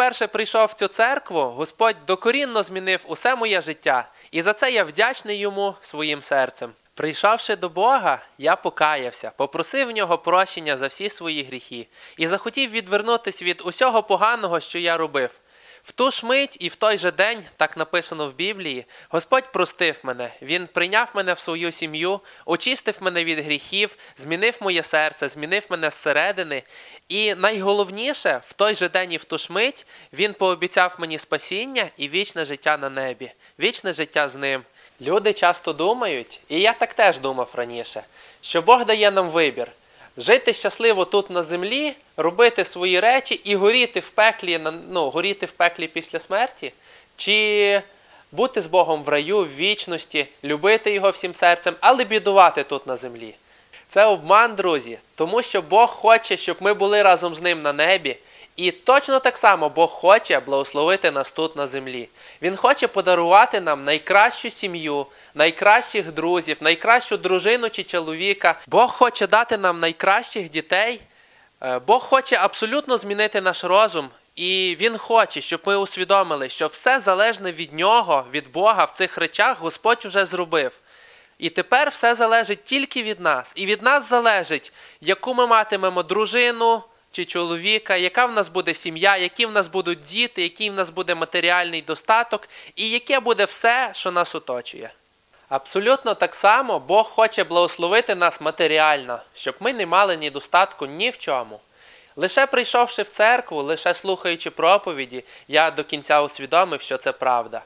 вперше прийшов в цю церкву, Господь докорінно змінив усе моє життя, і за це я вдячний йому своїм серцем. Прийшовши до Бога, я покаявся, попросив в нього прощення за всі свої гріхи і захотів відвернутися від усього поганого, що я робив. В ту ж мить і в той же день, так написано в Біблії, Господь простив мене, Він прийняв мене в свою сім'ю, очистив мене від гріхів, змінив моє серце, змінив мене зсередини. І найголовніше, в той же день і в ту ж мить Він пообіцяв мені спасіння і вічне життя на небі, вічне життя з ним. Люди часто думають, і я так теж думав раніше, що Бог дає нам вибір жити щасливо тут на землі, робити свої речі і горіти в пеклі, ну, горіти в пеклі після смерті, чи бути з Богом в раю, в вічності, любити його всім серцем, але бідувати тут на землі. Це обман, друзі, тому що Бог хоче, щоб ми були разом з ним на небі. І точно так само Бог хоче благословити нас тут на землі. Він хоче подарувати нам найкращу сім'ю, найкращих друзів, найкращу дружину чи чоловіка. Бог хоче дати нам найкращих дітей. Е, Бог хоче абсолютно змінити наш розум, і Він хоче, щоб ми усвідомили, що все залежне від нього, від Бога в цих речах Господь уже зробив. І тепер все залежить тільки від нас. І від нас залежить, яку ми матимемо дружину чи чоловіка, яка в нас буде сім'я, які в нас будуть діти, який в нас буде матеріальний достаток, і яке буде все, що нас оточує. Абсолютно так само Бог хоче благословити нас матеріально, щоб ми не мали ні достатку ні в чому. Лише прийшовши в церкву, лише слухаючи проповіді, я до кінця усвідомив, що це правда.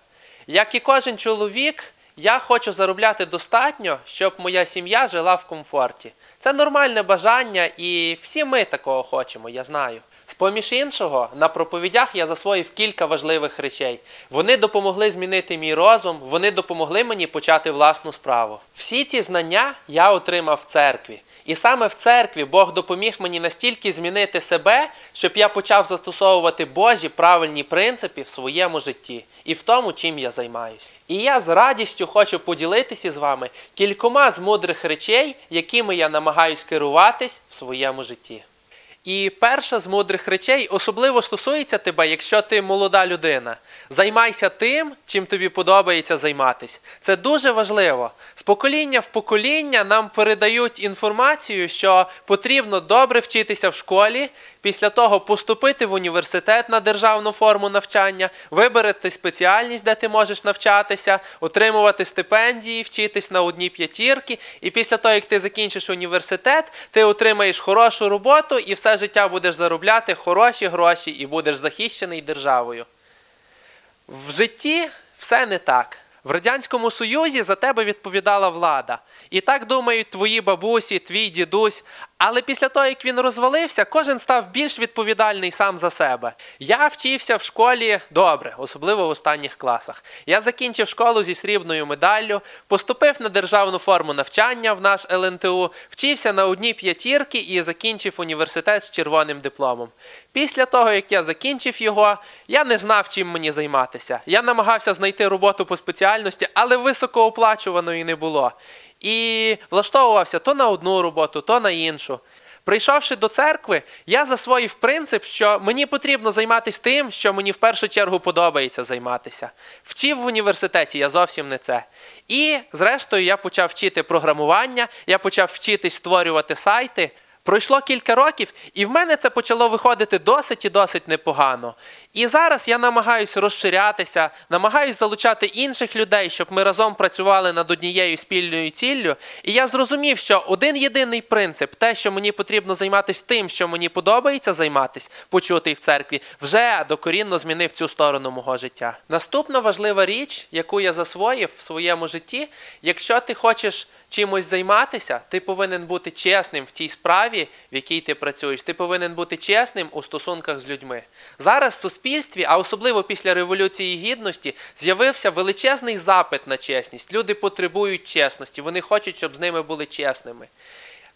Як і кожен чоловік, я хочу заробляти достатньо, щоб моя сім'я жила в комфорті. Це нормальне бажання, і всі ми такого хочемо, я знаю. З-поміж іншого, на проповідях я засвоїв кілька важливих речей. Вони допомогли змінити мій розум, вони допомогли мені почати власну справу. Всі ці знання я отримав в церкві. І саме в церкві Бог допоміг мені настільки змінити себе, щоб я почав застосовувати Божі правильні принципи в своєму житті і в тому, чим я займаюся. І я з радістю хочу поділитися з вами кількома з мудрих речей, якими я намагаюсь керуватись в своєму житті. І перша з мудрих речей особливо стосується тебе, якщо ти молода людина. Займайся тим, чим тобі подобається займатися. Це дуже важливо. З покоління в покоління нам передають інформацію, що потрібно добре вчитися в школі, після того поступити в університет на державну форму навчання, вибрати спеціальність, де ти можеш навчатися, отримувати стипендії, вчитись на одні п'ятірки. І після того, як ти закінчиш університет, ти отримаєш хорошу роботу і все життя будеш заробляти хороші гроші і будеш захищений державою. В житті все не так. В Радянському Союзі за тебе відповідала влада. І так думають твої бабусі, твій дідусь. Але після того, як він розвалився, кожен став більш відповідальний сам за себе. Я вчився в школі добре, особливо в останніх класах. Я закінчив школу зі срібною медаллю, поступив на державну форму навчання в наш ЛНТУ, вчився на одній п'ятірки і закінчив університет з червоним дипломом. Після того, як я закінчив його, я не знав, чим мені займатися. Я намагався знайти роботу по спеціальності, але високооплачуваної не було. І влаштовувався то на одну роботу, то на іншу. Прийшовши до церкви, я засвоїв принцип, що мені потрібно займатися тим, що мені в першу чергу подобається займатися. Вчив в університеті я зовсім не це. І, зрештою, я почав вчити програмування, я почав вчитись створювати сайти. Пройшло кілька років, і в мене це почало виходити досить і досить непогано. І зараз я намагаюся розширятися, намагаюся залучати інших людей, щоб ми разом працювали над однією спільною ціллю. І я зрозумів, що один єдиний принцип, те, що мені потрібно займатися тим, що мені подобається займатися, почутий в церкві, вже докорінно змінив цю сторону мого життя. Наступна важлива річ, яку я засвоїв в своєму житті, якщо ти хочеш чимось займатися, ти повинен бути чесним в тій справі, в якій ти працюєш. Ти повинен бути чесним у стосунках з людьми. Зараз в суспільстві, а особливо після Революції Гідності, з'явився величезний запит на чесність. Люди потребують чесності, вони хочуть, щоб з ними були чесними.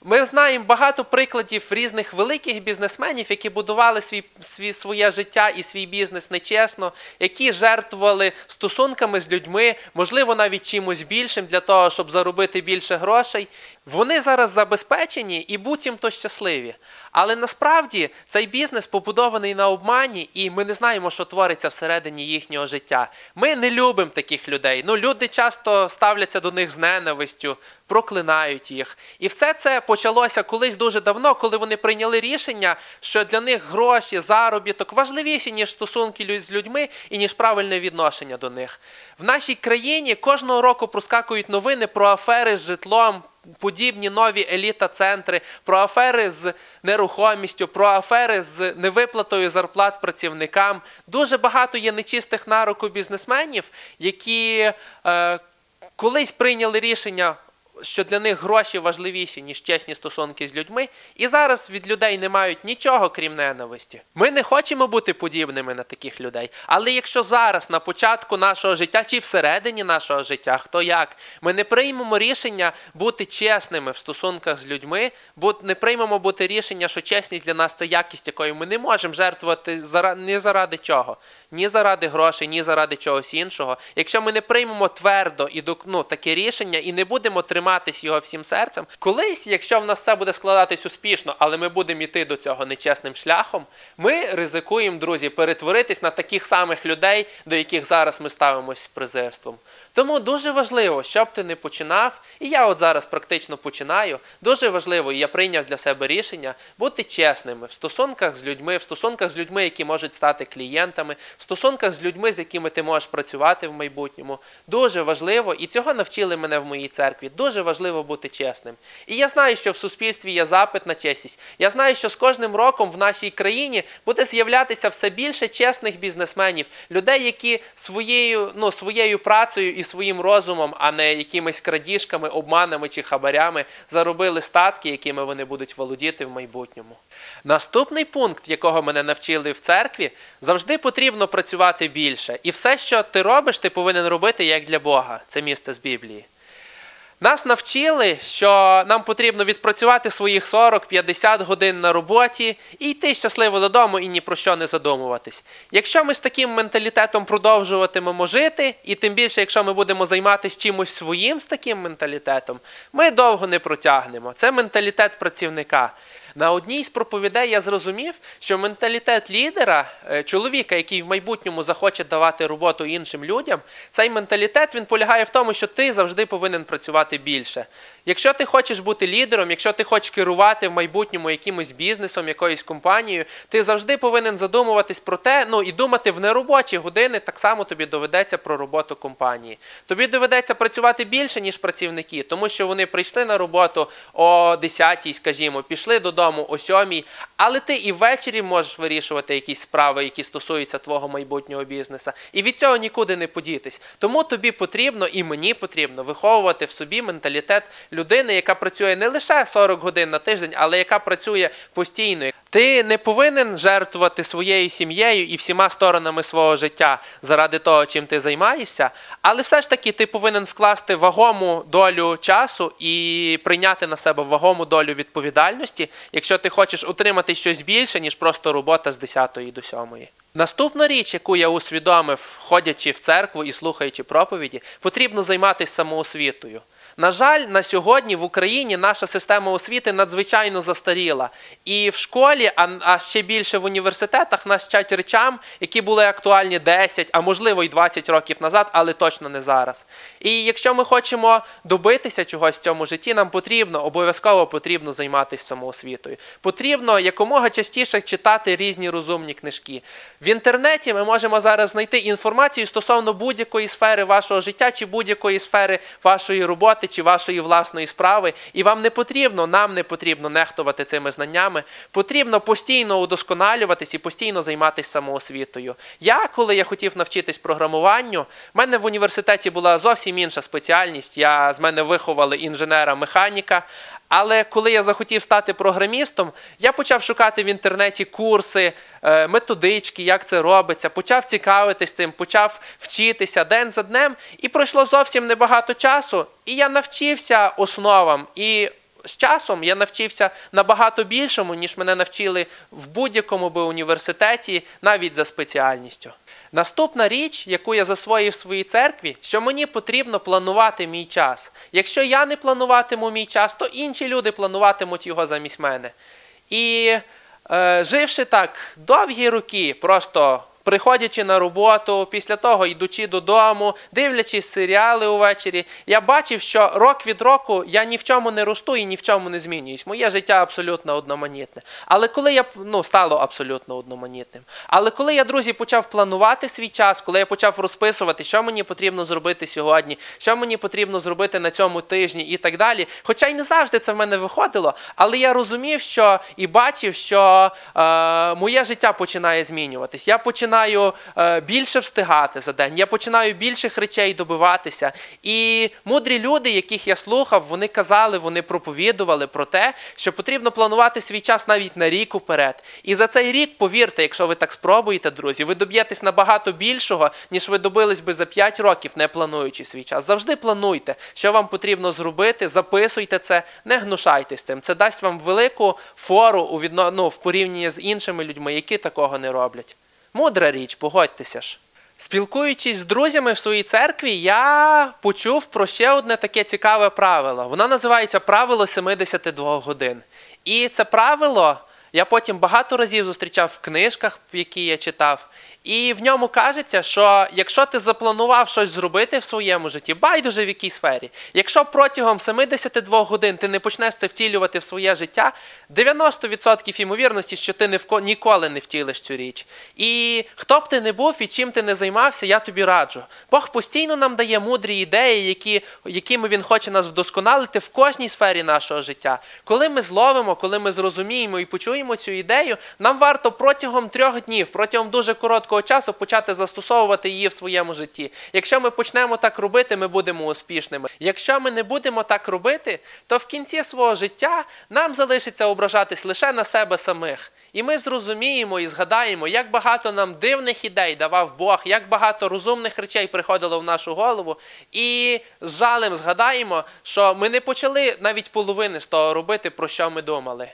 Ми знаємо багато прикладів різних великих бізнесменів, які будували свій, свій, своє життя і свій бізнес нечесно, які жертвували стосунками з людьми, можливо, навіть чимось більшим для того, щоб заробити більше грошей. Вони зараз забезпечені і буцімто щасливі. Але насправді цей бізнес побудований на обмані, і ми не знаємо, що твориться всередині їхнього життя. Ми не любимо таких людей. Ну, люди часто ставляться до них з ненавистю, проклинають їх. І все це почалося колись дуже давно, коли вони прийняли рішення, що для них гроші, заробіток важливіші, ніж стосунки з людьми і ніж правильне відношення до них. В нашій країні кожного року проскакують новини про афери з житлом. Подібні нові еліта-центри, про афери з нерухомістю, про афери з невиплатою зарплат працівникам. Дуже багато є нечистих на руку бізнесменів, які е, колись прийняли рішення, що для них гроші важливіші, ніж чесні стосунки з людьми, і зараз від людей не мають нічого, крім ненависті. Ми не хочемо бути подібними на таких людей. Але якщо зараз, на початку нашого життя чи всередині нашого життя, хто як, ми не приймемо рішення бути чесними в стосунках з людьми, бо не приймемо бути рішення, що чесність для нас це якість, якою ми не можемо жертвувати ні заради чого, ні заради грошей, ні заради чогось іншого. Якщо ми не приймемо твердо і ну, таке рішення і не будемо триматись його всім серцем, колись, якщо в нас все буде складатись успішно, але ми будемо йти до цього нечесним шляхом, ми ризикуємо, друзі, перетворитись на таких самих людей, до яких зараз ми ставимось з презирством. Тому дуже важливо, щоб ти не починав, і я от зараз практично починаю. Дуже важливо, і я прийняв для себе рішення бути чесними в стосунках з людьми, в стосунках з людьми, які можуть стати клієнтами, в стосунках з людьми, з якими ти можеш працювати в майбутньому. Дуже важливо, і цього навчили мене в моїй церкві. Дуже важливо бути чесним. І я знаю, що в суспільстві є запит на чесність. Я знаю, що з кожним роком в нашій країні буде з'являтися все більше чесних бізнесменів, людей, які своєю, ну, своєю працею і своїм розумом, а не якимись крадіжками, обманами чи хабарями, заробили статки, якими вони будуть володіти в майбутньому. Наступний пункт, якого мене навчили в церкві, завжди потрібно працювати більше. І все, що ти робиш, ти повинен робити як для Бога. Це місце з Біблії. Нас навчили, що нам потрібно відпрацювати своїх 40-50 годин на роботі і йти щасливо додому і ні про що не задумуватись. Якщо ми з таким менталітетом продовжуватимемо жити, і тим більше, якщо ми будемо займатися чимось своїм з таким менталітетом, ми довго не протягнемо. Це менталітет працівника. На одній з проповідей я зрозумів, що менталітет лідера, е, чоловіка, який в майбутньому захоче давати роботу іншим людям, цей менталітет він полягає в тому, що ти завжди повинен працювати більше. Якщо ти хочеш бути лідером, якщо ти хочеш керувати в майбутньому якимось бізнесом, якоюсь компанією, ти завжди повинен задумуватись про те, ну і думати в неробочі години, так само тобі доведеться про роботу компанії. Тобі доведеться працювати більше, ніж працівники, тому що вони прийшли на роботу о 10 скажімо, пішли додому о сьомій, але ти і ввечері можеш вирішувати якісь справи, які стосуються твого майбутнього бізнеса. І від цього нікуди не подітись. Тому тобі потрібно і мені потрібно виховувати в собі менталітет людини, яка працює не лише 40 годин на тиждень, але яка працює постійно. Ти не повинен жертвувати своєю сім'єю і всіма сторонами свого життя заради того, чим ти займаєшся, але все ж таки ти повинен вкласти вагому долю часу і прийняти на себе вагому долю відповідальності, якщо ти хочеш отримати щось більше, ніж просто робота з 10 до 7. Наступна річ, яку я усвідомив, ходячи в церкву і слухаючи проповіді, потрібно займатися самоосвітою. На жаль, на сьогодні в Україні наша система освіти надзвичайно застаріла. І в школі, а, ще більше в університетах нас вчать речам, які були актуальні 10, а можливо й 20 років назад, але точно не зараз. І якщо ми хочемо добитися чогось в цьому житті, нам потрібно, обов'язково потрібно займатися самоосвітою. Потрібно якомога частіше читати різні розумні книжки. В інтернеті ми можемо зараз знайти інформацію стосовно будь-якої сфери вашого життя чи будь-якої сфери вашої роботи чи вашої власної справи. І вам не потрібно, нам не потрібно нехтувати цими знаннями. Потрібно постійно удосконалюватись і постійно займатися самоосвітою. Я, коли я хотів навчитись програмуванню, в мене в університеті була зовсім інша спеціальність. Я з мене виховали інженера-механіка. Але коли я захотів стати програмістом, я почав шукати в інтернеті курси, е, методички, як це робиться, почав цікавитись цим, почав вчитися день за днем, і пройшло зовсім небагато часу, і я навчився основам. І з часом я навчився набагато більшому, ніж мене навчили в будь-якому би університеті, навіть за спеціальністю. Наступна річ, яку я засвоїв в своїй церкві, що мені потрібно планувати мій час. Якщо я не плануватиму мій час, то інші люди плануватимуть його замість мене. І е, живши так довгі роки, просто приходячи на роботу, після того йдучи додому, дивлячись серіали увечері, я бачив, що рок від року я ні в чому не росту і ні в чому не змінююсь. Моє життя абсолютно одноманітне. Але коли я ну, стало абсолютно одноманітним. Але коли я, друзі, почав планувати свій час, коли я почав розписувати, що мені потрібно зробити сьогодні, що мені потрібно зробити на цьому тижні і так далі. Хоча й не завжди це в мене виходило, але я розумів, що і бачив, що е, моє життя починає змінюватись. Я починаю е, більше встигати за день, я починаю більших речей добиватися. І мудрі люди, яких я слухав, вони казали, вони проповідували про те, що потрібно планувати свій час навіть на рік уперед. І за цей рік, повірте, якщо ви так спробуєте, друзі, ви доб'єтесь набагато більшого, ніж ви добились би за 5 років, не плануючи свій час. Завжди плануйте, що вам потрібно зробити, записуйте це, не гнушайтесь цим. Це дасть вам велику фору у відно... ну, в порівнянні з іншими людьми, які такого не роблять. Мудра річ, погодьтеся ж. Спілкуючись з друзями в своїй церкві, я почув про ще одне таке цікаве правило. Воно називається правило 72 годин. І це правило я потім багато разів зустрічав в книжках, які я читав. І в ньому кажеться, що якщо ти запланував щось зробити в своєму житті, байдуже в якій сфері, якщо протягом 72 годин ти не почнеш це втілювати в своє життя, 90% ймовірності, що ти не вко- ніколи не втілиш цю річ. І хто б ти не був і чим ти не займався, я тобі раджу. Бог постійно нам дає мудрі ідеї, які, якими він хоче нас вдосконалити в кожній сфері нашого життя. Коли ми зловимо, коли ми зрозуміємо і почуємо цю ідею, нам варто протягом трьох днів, протягом дуже короткого часу почати застосовувати її в своєму житті. Якщо ми почнемо так робити, ми будемо успішними. Якщо ми не будемо так робити, то в кінці свого життя нам залишиться ображатись лише на себе самих. І ми зрозуміємо і згадаємо, як багато нам дивних ідей давав Бог, як багато розумних речей приходило в нашу голову. І з жалем згадаємо, що ми не почали навіть половини з того робити, про що ми думали.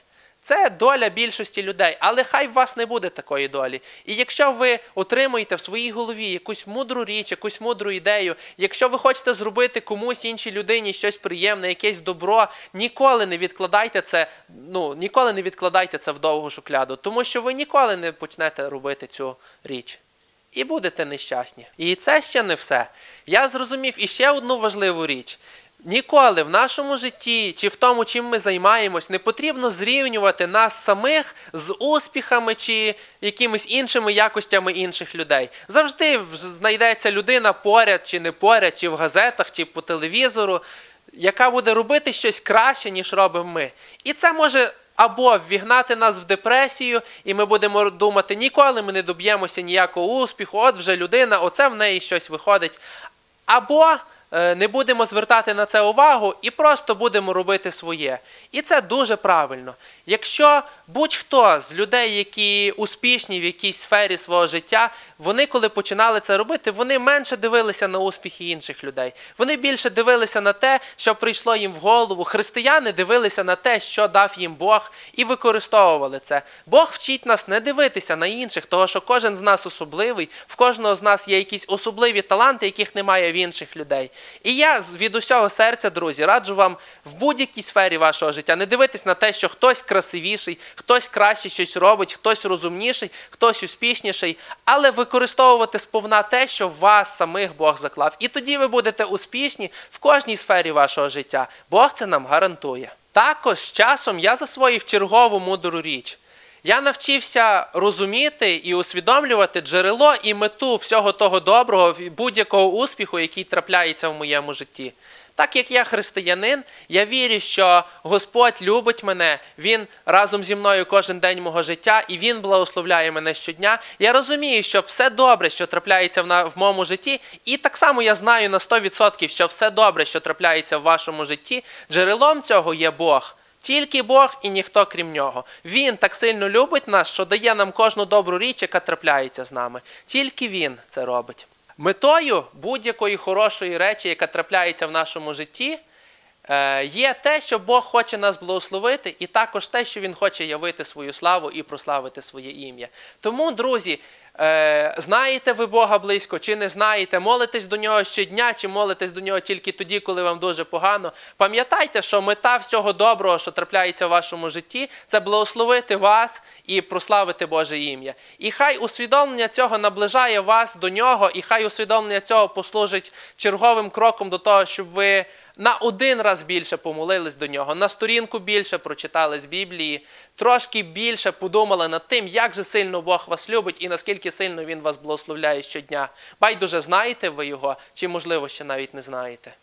Це доля більшості людей, але хай в вас не буде такої долі. І якщо ви отримуєте в своїй голові якусь мудру річ, якусь мудру ідею, якщо ви хочете зробити комусь іншій людині щось приємне, якесь добро, ніколи не відкладайте це, ну ніколи не відкладайте це в довгу шукляду, тому що ви ніколи не почнете робити цю річ. І будете нещасні. І це ще не все. Я зрозумів іще одну важливу річ. Ніколи в нашому житті чи в тому, чим ми займаємось, не потрібно зрівнювати нас самих з успіхами чи якимись іншими якостями інших людей. Завжди знайдеться людина поряд чи не поряд, чи в газетах, чи по телевізору, яка буде робити щось краще, ніж робимо ми. І це може або ввігнати нас в депресію, і ми будемо думати, ніколи ми не доб'ємося ніякого успіху, от вже людина, оце в неї щось виходить. Або не будемо звертати на це увагу і просто будемо робити своє. І це дуже правильно. Якщо будь-хто з людей, які успішні в якійсь сфері свого життя, вони, коли починали це робити, вони менше дивилися на успіхи інших людей. Вони більше дивилися на те, що прийшло їм в голову. Християни дивилися на те, що дав їм Бог, і використовували це. Бог вчить нас не дивитися на інших, того що кожен з нас особливий, в кожного з нас є якісь особливі таланти, яких немає в інших людей. І я від усього серця, друзі, раджу вам в будь-якій сфері вашого життя не дивитись на те, що хтось красивіший, хтось краще щось робить, хтось розумніший, хтось успішніший, але використовувати сповна те, що вас самих Бог заклав. І тоді ви будете успішні в кожній сфері вашого життя. Бог це нам гарантує. Також з часом я засвоїв чергову мудру річ. Я навчився розуміти і усвідомлювати джерело і мету всього того доброго, будь-якого успіху, який трапляється в моєму житті. Так як я християнин, я вірю, що Господь любить мене, Він разом зі мною кожен день мого життя, і Він благословляє мене щодня. Я розумію, що все добре, що трапляється в, моєму житті, і так само я знаю на 100%, що все добре, що трапляється в вашому житті, джерелом цього є Бог. Тільки Бог і ніхто крім нього. Він так сильно любить нас, що дає нам кожну добру річ, яка трапляється з нами. Тільки Він це робить. Метою будь-якої хорошої речі, яка трапляється в нашому житті, е, є те, що Бог хоче нас благословити, і також те, що Він хоче явити свою славу і прославити своє ім'я. Тому, друзі, знаєте ви Бога близько чи не знаєте, молитесь до нього щодня, чи молитесь до нього тільки тоді, коли вам дуже погано. Пам'ятайте, що мета всього доброго, що трапляється в вашому житті, це благословити вас і прославити Боже ім'я. І хай усвідомлення цього наближає вас до нього, і хай усвідомлення цього послужить черговим кроком до того, щоб ви на один раз більше помолились до нього, на сторінку більше прочитали з Біблії, трошки більше подумали над тим, як же сильно Бог вас любить і наскільки сильно Він вас благословляє щодня. Байдуже знаєте ви його, чи можливо ще навіть не знаєте.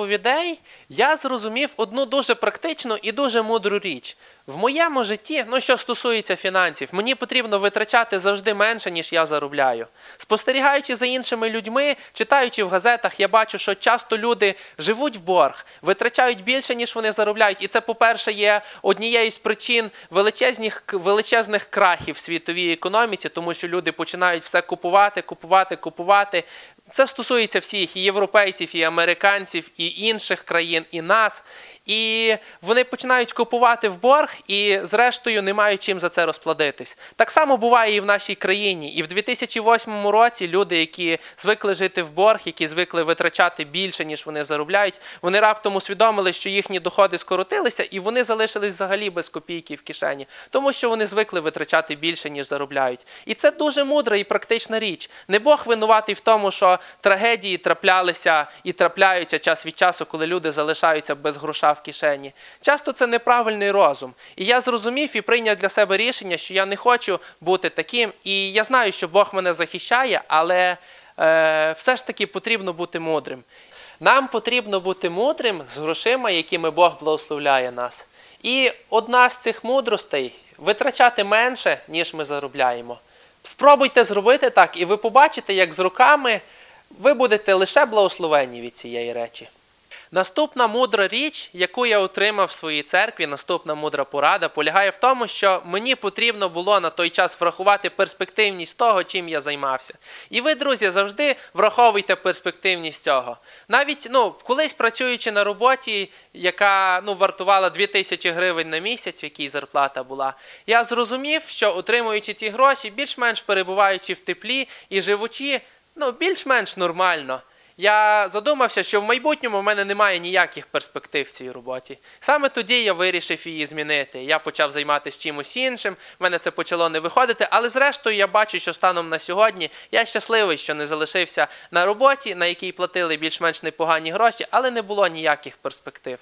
Одній я зрозумів одну дуже практичну і дуже мудру річ. В моєму житті, ну що стосується фінансів, мені потрібно витрачати завжди менше, ніж я заробляю. Спостерігаючи за іншими людьми, читаючи в газетах, я бачу, що часто люди живуть в борг, витрачають більше, ніж вони заробляють. І це, по-перше, є однією з причин величезних, величезних крахів в світовій економіці, тому що люди починають все купувати, купувати, купувати. Це стосується всіх і європейців, і американців, і інших країн, і нас. І вони починають купувати в борг і, зрештою, не мають чим за це розплатитись. Так само буває і в нашій країні. І в 2008 році люди, які звикли жити в борг, які звикли витрачати більше, ніж вони заробляють, вони раптом усвідомили, що їхні доходи скоротилися, і вони залишились взагалі без копійки в кишені, тому що вони звикли витрачати більше, ніж заробляють. І це дуже мудра і практична річ. Не Бог винуватий в тому, що трагедії траплялися і трапляються час від часу, коли люди залишаються без гроша в кишені. Часто це неправильний розум. І я зрозумів і прийняв для себе рішення, що я не хочу бути таким. І я знаю, що Бог мене захищає, але е, все ж таки потрібно бути мудрим. Нам потрібно бути мудрим з грошима, якими Бог благословляє нас. І одна з цих мудростей витрачати менше, ніж ми заробляємо. Спробуйте зробити так, і ви побачите, як з роками ви будете лише благословені від цієї речі. Наступна мудра річ, яку я отримав в своїй церкві, наступна мудра порада, полягає в тому, що мені потрібно було на той час врахувати перспективність того, чим я займався. І ви, друзі, завжди враховуйте перспективність цього. Навіть ну, колись працюючи на роботі, яка ну, вартувала 2000 гривень на місяць, в якій зарплата була, я зрозумів, що отримуючи ці гроші, більш-менш перебуваючи в теплі і живучи, ну, більш-менш нормально. Я задумався, що в майбутньому в мене немає ніяких перспектив в цій роботі. Саме тоді я вирішив її змінити. Я почав займатися чимось іншим, в мене це почало не виходити, але зрештою я бачу, що станом на сьогодні я щасливий, що не залишився на роботі, на якій платили більш-менш непогані гроші, але не було ніяких перспектив.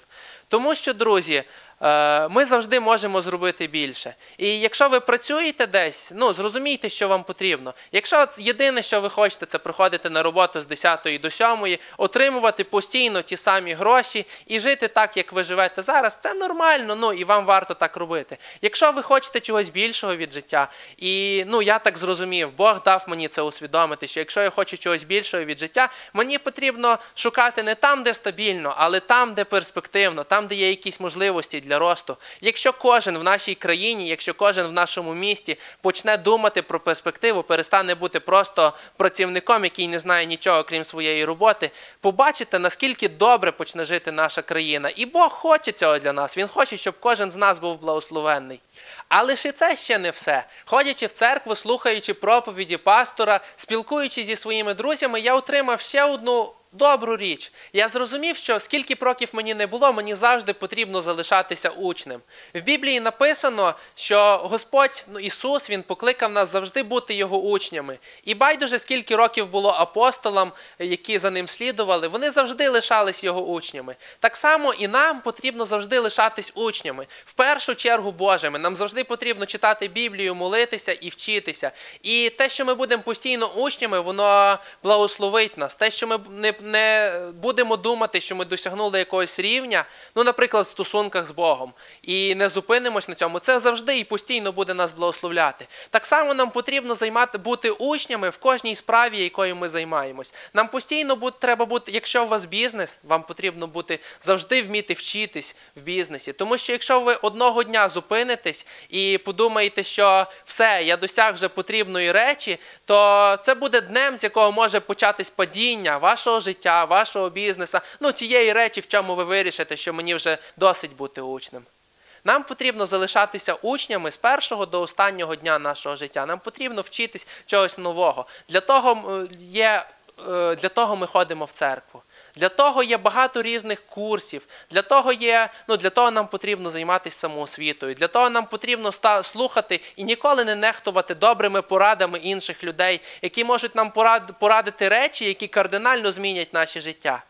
Тому що, друзі, е, ми завжди можемо зробити більше. І якщо ви працюєте десь, ну зрозумійте, що вам потрібно. Якщо єдине, що ви хочете, це приходити на роботу з 10 до 7, отримувати постійно ті самі гроші і жити так, як ви живете зараз, це нормально. Ну і вам варто так робити. Якщо ви хочете чогось більшого від життя, і ну я так зрозумів, Бог дав мені це усвідомити, що якщо я хочу чогось більшого від життя, мені потрібно шукати не там, де стабільно, але там, де перспективно, там, де є якісь можливості для росту. Якщо кожен в нашій країні, якщо кожен в нашому місті почне думати про перспективу, перестане бути просто працівником, який не знає нічого крім своєї роботи, побачите, наскільки добре почне жити наша країна. І Бог хоче цього для нас. Він хоче, щоб кожен з нас був благословенний. Ж і це ще не все. Ходячи в церкву, слухаючи проповіді пастора, спілкуючись зі своїми друзями, я отримав ще одну добру річ. Я зрозумів, що скільки б років мені не було, мені завжди потрібно залишатися учнем. В Біблії написано, що Господь ну, Ісус Він покликав нас завжди бути його учнями. І байдуже, скільки років було апостолам, які за ним слідували, вони завжди лишались його учнями. Так само і нам потрібно завжди лишатись учнями. В першу чергу Божими. Нам завжди потрібно читати Біблію, молитися і вчитися. І те, що ми будемо постійно учнями, воно благословить нас. Те, що ми не, не будемо думати, що ми досягнули якогось рівня, ну, наприклад, в стосунках з Богом, і не зупинимось на цьому, це завжди і постійно буде нас благословляти. Так само нам потрібно займати, бути учнями в кожній справі, якою ми займаємось. Нам постійно бу- треба бути, якщо у вас бізнес, вам потрібно бути завжди вміти вчитись в бізнесі. Тому що якщо ви одного дня зупинитесь і подумаєте, що все, я досяг вже потрібної речі, то це буде днем, з якого може початись падіння вашого життя, вашого бізнеса, ну тієї речі, в чому ви вирішите, що мені вже досить бути учнем. Нам потрібно залишатися учнями з першого до останнього дня нашого життя. Нам потрібно вчитись чогось нового. Для того є, е, для того ми ходимо в церкву. Для того є багато різних курсів. Для того є, ну для того нам потрібно займатися самоосвітою. Для того нам потрібно слухати і ніколи не нехтувати добрими порадами інших людей, які можуть нам порадити речі, які кардинально змінять наше життя.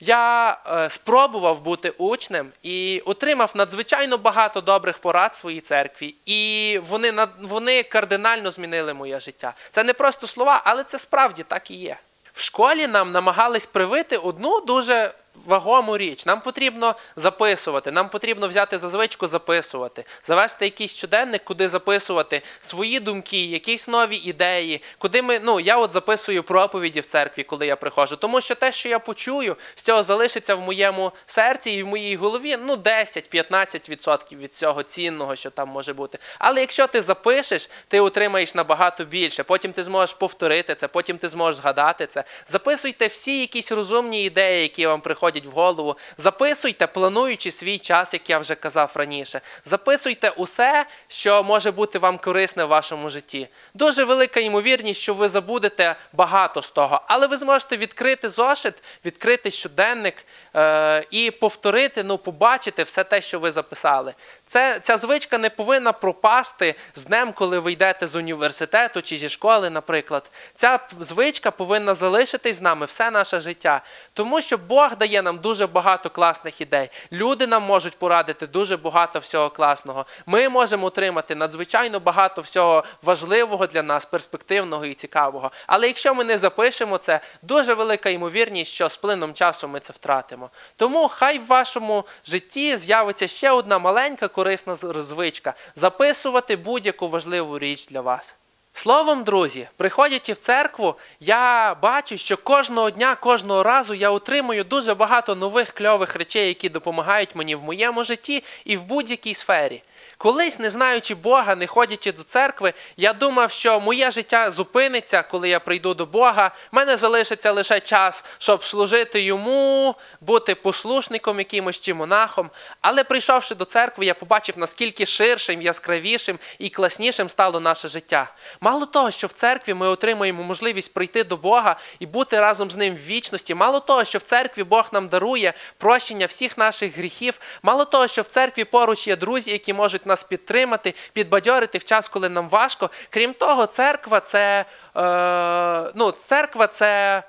Я е, спробував бути учнем і отримав надзвичайно багато добрих порад в своїй церкві, і вони, вони кардинально змінили моє життя. Це не просто слова, але це справді так і є. В школі нам намагались привити одну дуже вагому річ. Нам потрібно записувати, нам потрібно взяти за звичку записувати, завести якийсь щоденник, куди записувати свої думки, якісь нові ідеї, куди ми. Ну, я от записую проповіді в церкві, коли я приходжу. Тому що те, що я почую, з цього залишиться в моєму серці і в моїй голові ну 10-15% від цього цінного, що там може бути. Але якщо ти запишеш, ти отримаєш набагато більше. Потім ти зможеш повторити це, потім ти зможеш згадати це. Записуйте всі якісь розумні ідеї, які вам приходять в голову. Записуйте, плануючи свій час, як я вже казав раніше. Записуйте усе, що може бути вам корисне в вашому житті. Дуже велика ймовірність, що ви забудете багато з того, але ви зможете відкрити зошит, відкрити щоденник е- і повторити, ну, побачити все те, що ви записали. Це, ця звичка не повинна пропасти з днем, коли ви йдете з університету чи зі школи, наприклад. Ця звичка повинна залишитись з нами все наше життя. Тому що Бог дає нам дуже багато класних ідей. Люди нам можуть порадити дуже багато всього класного. Ми можемо отримати надзвичайно багато всього важливого для нас, перспективного і цікавого. Але якщо ми не запишемо це, дуже велика ймовірність, що з плином часу ми це втратимо. Тому хай в вашому житті з'явиться ще одна маленька корисна звичка записувати будь-яку важливу річ для вас. Словом, друзі, приходячи в церкву, я бачу, що кожного дня, кожного разу я отримую дуже багато нових кльових речей, які допомагають мені в моєму житті і в будь-якій сфері. Колись, не знаючи Бога, не ходячи до церкви, я думав, що моє життя зупиниться, коли я прийду до Бога. В мене залишиться лише час, щоб служити йому, бути послушником якимось чи монахом. Але прийшовши до церкви, я побачив, наскільки ширшим, яскравішим і класнішим стало наше життя. Мало того, що в церкві ми отримуємо можливість прийти до Бога і бути разом з ним в вічності. Мало того, що в церкві Бог нам дарує прощення всіх наших гріхів. Мало того, що в церкві поруч є друзі, які можуть нас підтримати, підбадьорити в час, коли нам важко. Крім того, церква це е, ну, церква це.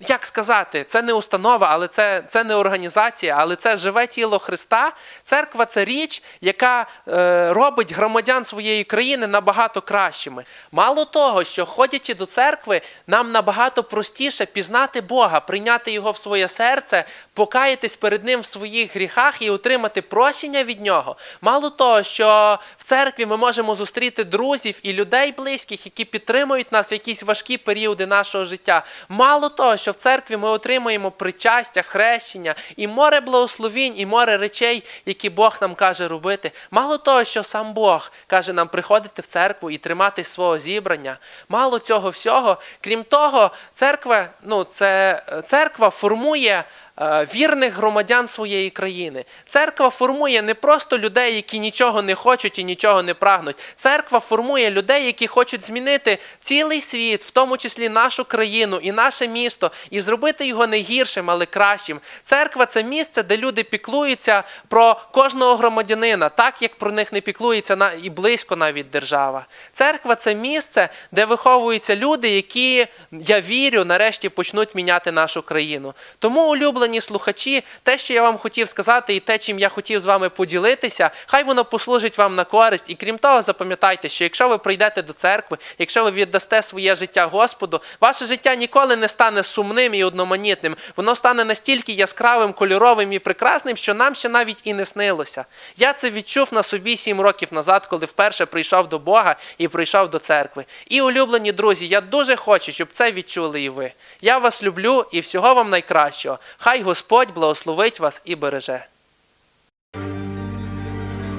Як сказати, це не установа, але це, це не організація, але це живе тіло Христа. Церква це річ, яка е, робить громадян своєї країни набагато кращими. Мало того, що ходячи до церкви, нам набагато простіше пізнати Бога, прийняти Його в своє серце, покаятись перед Ним в своїх гріхах і отримати прощення від Нього. Мало того, що в церкві ми можемо зустріти друзів і людей близьких, які підтримують нас в якісь важкі періоди нашого життя. Мало того, що в церкві ми отримуємо причастя, хрещення і море благословінь, і море речей, які Бог нам каже робити. Мало того, що сам Бог каже нам приходити в церкву і триматись свого зібрання. Мало цього всього. Крім того, церква, ну, це, церква формує. Е, Вірних громадян своєї країни. Церква формує не просто людей, які нічого не хочуть і нічого не прагнуть. Церква формує людей, які хочуть змінити цілий світ, в тому числі нашу країну і наше місто, і зробити його не гіршим, але кращим. Церква це місце, де люди піклуються про кожного громадянина, так як про них не піклується і близько навіть держава. Церква це місце, де виховуються люди, які, я вірю, нарешті почнуть міняти нашу країну. Тому, улюблені слухачі, те, що я вам хотів сказати, і те, чим я хотів з вами поділитися, хай воно послужить вам на користь. І крім того, запам'ятайте, що якщо ви прийдете до церкви, якщо ви віддасте своє життя Господу, ваше життя ніколи не стане сумним і одноманітним. Воно стане настільки яскравим, кольоровим і прекрасним, що нам ще навіть і не снилося. Я це відчув на собі сім років назад, коли вперше прийшов до Бога і прийшов до церкви. І улюблені друзі, я дуже хочу, щоб це відчули і ви. Я вас люблю і всього вам найкращого. Хай Господь благословить вас і береже.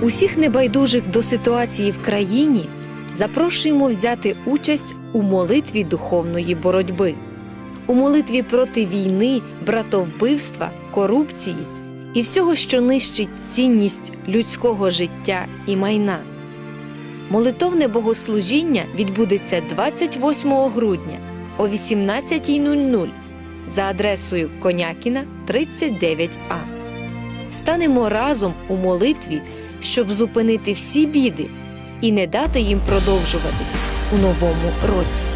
Усіх небайдужих до ситуації в країні запрошуємо взяти участь у молитві духовної боротьби, у молитві проти війни, братовбивства, корупції і всього, що нищить цінність людського життя і майна. Молитовне богослужіння відбудеться 28 грудня о 18.00 за адресою Конякіна 39А. Станемо разом у молитві, щоб зупинити всі біди і не дати їм продовжуватись у новому році.